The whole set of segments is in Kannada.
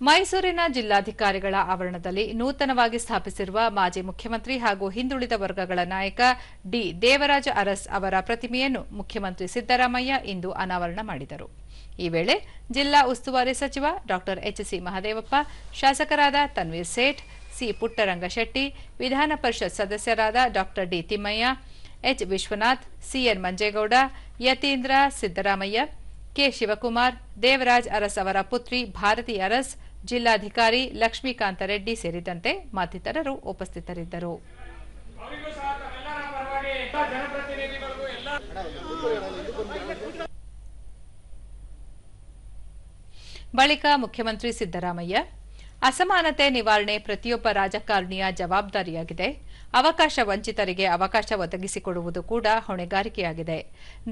ಮೈಸೂರಿನ ಜಿಲ್ಲಾಧಿಕಾರಿಗಳ ಆವರಣದಲ್ಲಿ ನೂತನವಾಗಿ ಸ್ಥಾಪಿಸಿರುವ ಮಾಜಿ ಮುಖ್ಯಮಂತ್ರಿ ಹಾಗೂ ಹಿಂದುಳಿದ ವರ್ಗಗಳ ನಾಯಕ ಡಿ ದೇವರಾಜ ಅರಸ್ ಅವರ ಪ್ರತಿಮೆಯನ್ನು ಮುಖ್ಯಮಂತ್ರಿ ಸಿದ್ದರಾಮಯ್ಯ ಇಂದು ಅನಾವರಣ ಮಾಡಿದರು. ಈ ವೇಳೆ ಜಿಲ್ಲಾ ಉಸ್ತುವಾರಿ ಸಚಿವ ಡಾ ಎಚ್ಸಿ ಮಹದೇವಪ್ಪ, ಶಾಸಕರಾದ ತನ್ವೀರ್ ಸೇಠ್, ಸಿ ಪುಟ್ಟರಂಗಶೆಟ್ಟಿ ವಿಧಾನ ಪರಿಷತ್ ಸದಸ್ಯರಾದ ಡಾ D Thimmaiah, H Vishwanath C N Manjegowda, Yathindra Siddaramaiah K. Shivakumar, Devaraj Urs ಅವರ ಪುತ್ರಿ ಭಾರತಿ ಅರಸ್, ಜಿಲ್ಲಾಧಿಕಾರಿ ಲಕ್ಷ್ಮೀಕಾಂತ ರೆಡ್ಡಿ ಸೇರಿದಂತೆ ಮತ್ತಿತರರು ಉಪಸ್ಥಿತರಿದ್ದರು. ಬಳಿಕ ಮುಖ್ಯಮಂತ್ರಿ ಸಿದ್ದರಾಮಯ್ಯ, ಅಸಮಾನತೆ ನಿವಾರಣೆ ಪ್ರತಿಯೊಬ್ಬ ರಾಜಕಾರಣಿಯ ಜವಾಬ್ದಾರಿಯಾಗಿದೆ. ಅವಕಾಶ ವಂಚಿತರಿಗೆ ಅವಕಾಶ ಒದಗಿಸಿಕೊಡುವುದು ಕೂಡ ಹೊಣೆಗಾರಿಕೆಯಾಗಿದೆ.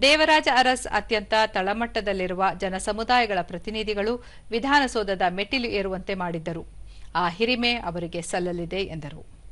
ದೇವರಾಜ ಅರಸ್ ಅತ್ಯಂತ ತಳಮಟ್ಟದಲ್ಲಿರುವ ಜನಸಮುದಾಯಗಳ ಪ್ರತಿನಿಧಿಗಳು ವಿಧಾನಸೌಧದ ಮೆಟ್ಟಿಲು ಏರುವಂತೆ ಮಾಡಿದ್ದರು. ಆ ಹಿರಿಮೆ ಅವರಿಗೆ ಸಲ್ಲಲಿದೆ ಎಂದರು.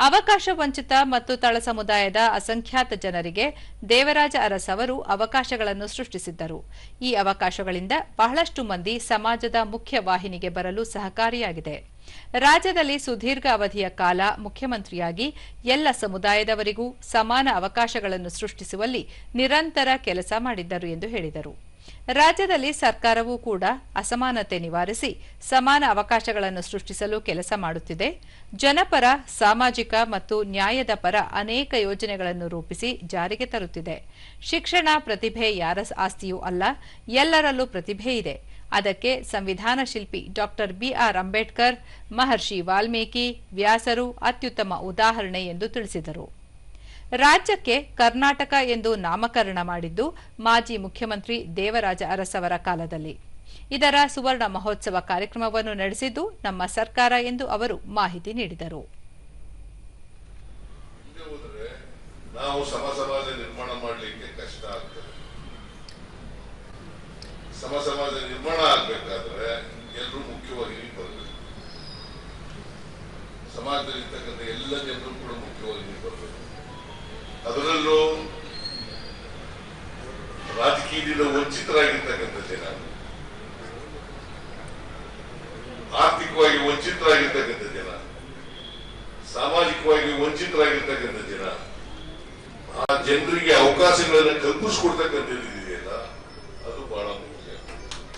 ಅವಕಾಶ ವಂಚಿತ ಮತ್ತು ತಳ ಸಮುದಾಯದ ಅಸಂಖ್ಯಾತ ಜನರಿಗೆ ದೇವರಾಜ ಅರಸ್ ಅವರು ಅವಕಾಶಗಳನ್ನು ಸೃಷ್ಟಿಸಿದ್ದರು. ಈ ಅವಕಾಶಗಳಿಂದ ಬಹಳಷ್ಟು ಮಂದಿ ಸಮಾಜದ ಮುಖ್ಯ ವಾಹಿನಿಗೆ ಬರಲು ಸಹಕಾರಿಯಾಗಿದೆ. ರಾಜ್ಯದಲ್ಲಿ ಸುದೀರ್ಘ ಅವಧಿಯ ಕಾಲ ಮುಖ್ಯಮಂತ್ರಿಯಾಗಿ ಎಲ್ಲ ಸಮುದಾಯದವರಿಗೂ ಸಮಾನ ಅವಕಾಶಗಳನ್ನು ಸೃಷ್ಟಿಸುವಲ್ಲಿ ನಿರಂತರ ಕೆಲಸ ಮಾಡಿದ್ದರು ಎಂದು ಹೇಳಿದರು. ರಾಜ್ಯದಲ್ಲಿ ಸರ್ಕಾರವೂ ಕೂಡ ಅಸಮಾನತೆ ನಿವಾರಿಸಿ ಸಮಾನ ಅವಕಾಶಗಳನ್ನು ಸೃಷ್ಟಿಸಲು ಕೆಲಸ ಮಾಡುತ್ತಿದೆ. ಜನಪರ, ಸಾಮಾಜಿಕ ಮತ್ತು ನ್ಯಾಯದ ಪರ ಅನೇಕ ಯೋಜನೆಗಳನ್ನು ರೂಪಿಸಿ ಜಾರಿಗೆ ತರುತ್ತಿದೆ. ಶಿಕ್ಷಣ ಪ್ರತಿಭೆ ಯಾರ ಆಸ್ತಿಯೂ ಅಲ್ಲ, ಎಲ್ಲರಲ್ಲೂ ಪ್ರತಿಭೆ ಇದೆ. ಅದಕ್ಕೆ ಸಂವಿಧಾನ ಶಿಲ್ಪಿ doctor B R Ambedkar, Maharshi Valmiki, ವ್ಯಾಸರು ಅತ್ಯುತ್ತಮ ಉದಾಹರಣೆ ಎಂದು ತಿಳಿಸಿದರು. ರಾಜ್ಯಕ್ಕೆ ಕರ್ನಾಟಕ ಎಂದು ನಾಮಕರಣ ಮಾಡಿದ್ದು ಮಾಜಿ ಮುಖ್ಯಮಂತ್ರಿ ದೇವರಾಜ ಅರಸವರ ಕಾಲದಲ್ಲಿ. ಇದರ ಸುವರ್ಣ ಮಹೋತ್ಸವ ಕಾರ್ಯಕ್ರಮವನ್ನು ನಡೆಸಿದ್ದು ನಮ್ಮ ಸರ್ಕಾರ ಎಂದು ಅವರು ಮಾಹಿತಿ ನೀಡಿದರು. ನಾವು ಸಮ ಸಮಾಜ ನಿರ್ಮಾಣ ಮಾಡಲಿಕ್ಕೆ ಕಷ್ಟ ಆಗ್ತದೆ. ಸಮ ಸಮಾಜ ನಿರ್ಮಾಣ ಆಗ್ಬೇಕಾದ್ರೆ ಎಲ್ಲರೂ ಮುಖ್ಯವಾಗಿ ಬರಬೇಕು ಸಮಾಜದಲ್ಲಿರ್ತಕ್ಕಂಥ ಎಲ್ಲ ಜನರು ಕೂಡ ಮುಖ್ಯವಾಗಿ ಬರಬೇಕು ಅದರಲ್ಲೂ ರಾಜಕೀಯದಿಂದ ವಂಚಿತರಾಗಿರ್ತಕ್ಕಂಥ ಜನ ಆರ್ಥಿಕವಾಗಿ ವಂಚಿತರಾಗಿರ್ತಕ್ಕಂಥ ಜನ ಸಾಮಾಜಿಕವಾಗಿ ವಂಚಿತರಾಗಿರ್ತಕ್ಕಂಥ ಜನ ಆ ಜನರಿಗೆ ಅವಕಾಶಗಳನ್ನು ಕಲ್ಪಿಸ್ಕೊಡ್ತಕ್ಕಂಥದ್ದು